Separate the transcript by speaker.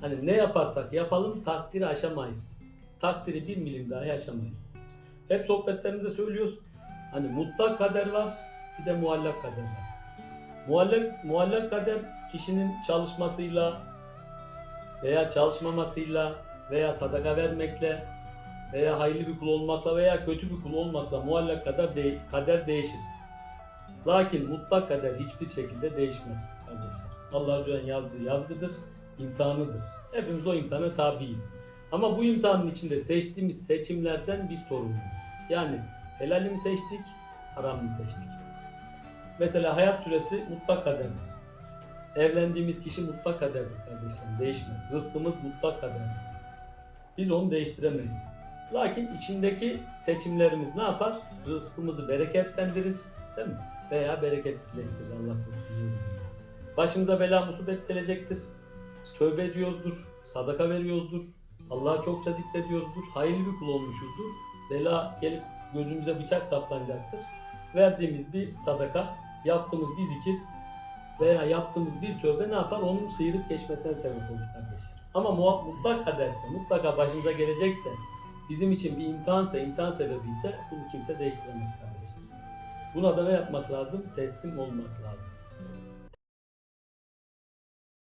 Speaker 1: Hani ne yaparsak yapalım takdiri aşamayız. Takdiri bir milim dahi aşamayız. Hep sohbetlerimizde söylüyoruz. Hani mutlak kader var, bir de muallak kader var. Muallak, muallak kader kişinin çalışmasıyla veya çalışmamasıyla veya sadaka vermekle veya hayırlı bir kul olmakla veya kötü bir kul olmakla muallak kader, de- kader değişir. Lakin mutlak kader hiçbir şekilde değişmez kardeşler. Allah Azze ve Celle'nin yazdığı yazgıdır, imtihanıdır. Hepimiz o imtihana tabiiz. Ama bu imtihanın içinde seçtiğimiz seçimlerden bir sorumluyuz. Yani helali mi seçtik, haram mı seçtik? Mesela hayat süresi mutlak kaderdir. Evlendiğimiz kişi mutlak kaderdir kardeşlerim. Değişmez. Rızkımız mutlak kaderdir. Biz onu değiştiremeyiz. Lakin içindeki seçimlerimiz ne yapar? Rızkımızı bereketlendirir. Değil mi? Veya bereketsizleştirir Allah korusun. Başımıza bela musibet gelecektir. Tövbe ediyoruzdur. Sadaka veriyoruzdur. Allah'a çokça zikrediyoruzdur. Hayırlı bir kul olmuşuzdur. Bela gelip gözümüze bıçak saplanacaktır. Verdiğimiz bir sadaka, yaptığımız bir zikir veya yaptığımız bir tövbe ne yapar? Onun sıyırıp geçmesine sebep olur kardeşler. Ama mutlak kaderse, mutlaka başımıza gelecekse, bizim için bir imtihansa, imtihan sebebi ise bunu kimse değiştiremez kardeşler. Buna da ne yapmak lazım? Teslim olmak lazım.